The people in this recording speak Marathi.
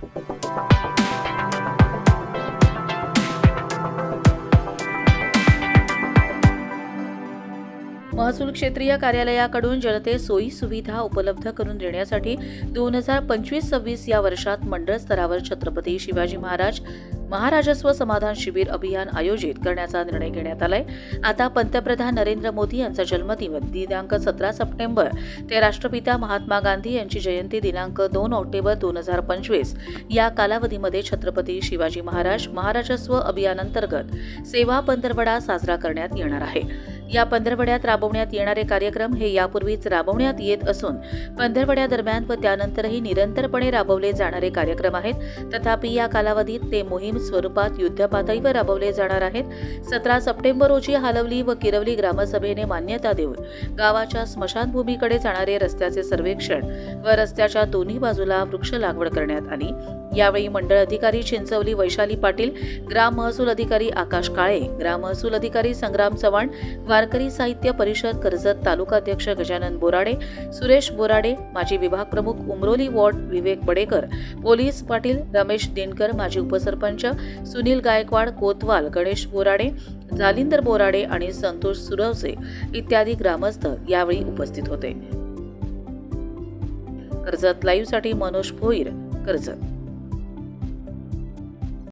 Thank you. महसूल क्षेत्रीय कार्यालयाकडून जनतेस सोयी सुविधा उपलब्ध करून देण्यासाठी दोन हजार पंचवीस सव्वीस या वर्षात मंडळ स्तरावर छत्रपती शिवाजी महाराज महाराजस्व समाधान शिबिर अभियान आयोजित करण्याचा निर्णय घेण्यात आलाय. आता पंतप्रधान नरेंद्र मोदी यांचा जन्मदिवस दिनांक सतरा सप्टेंबर. ते राष्ट्रपिता महात्मा गांधी यांची जयंती दिनांक दोन ऑक्टोबर दोन हजार पंचवीस. या कालावधीमध्ये छत्रपती शिवाजी महाराज महाराजस्व अभियानांतर्गत सेवा पंधरवडा साजरा करण्यात येणार आहे. या पंधरवड्यात राबवण्यात येणारे कार्यक्रम हे यापूर्वीच राबवण्यात येत असून पंधरवड्यादरम्यान व त्यानंतरही निरंतरपणे राबवले जाणारे कार्यक्रम आहेत. तथापि या कालावधीत ते मोहीम स्वरूपात युद्धपातळीवर राबवले जाणार आहेत. सतरा सप्टेंबर रोजी हालवली व किरवली ग्रामसभेने मान्यता देऊन गावाच्या स्मशानभूमीकडे जाणारे रस्त्याचे सर्वेक्षण व रस्त्याच्या दोन्ही बाजूला वृक्ष लागवड करण्यात आली. यावेळी मंडळ अधिकारी चिंचवली वैशाली पाटील ग्राम महसूल अधिकारी आकाश काळे ग्राम महसूल अधिकारी संग्राम चव्हाण वारकरी साहित्य परिषद कर्जत तालुकाध्यक्ष गजानन बोराडे सुरेश बोराडे माजी विभाग प्रमुख उमरोली वॉर्ड विवेक बडेकर पोलीस पाटील रमेश दिनकर माजी उपसरपंच सुनील गायकवाड कोतवाल गणेश बोराडे जालिंदर बोराडे आणि संतोष सुरवसे इत्यादी ग्रामस्थ यावेळी उपस्थित होते. कर्जत लाईव्हसाठी मनोज भोईर कर्जत.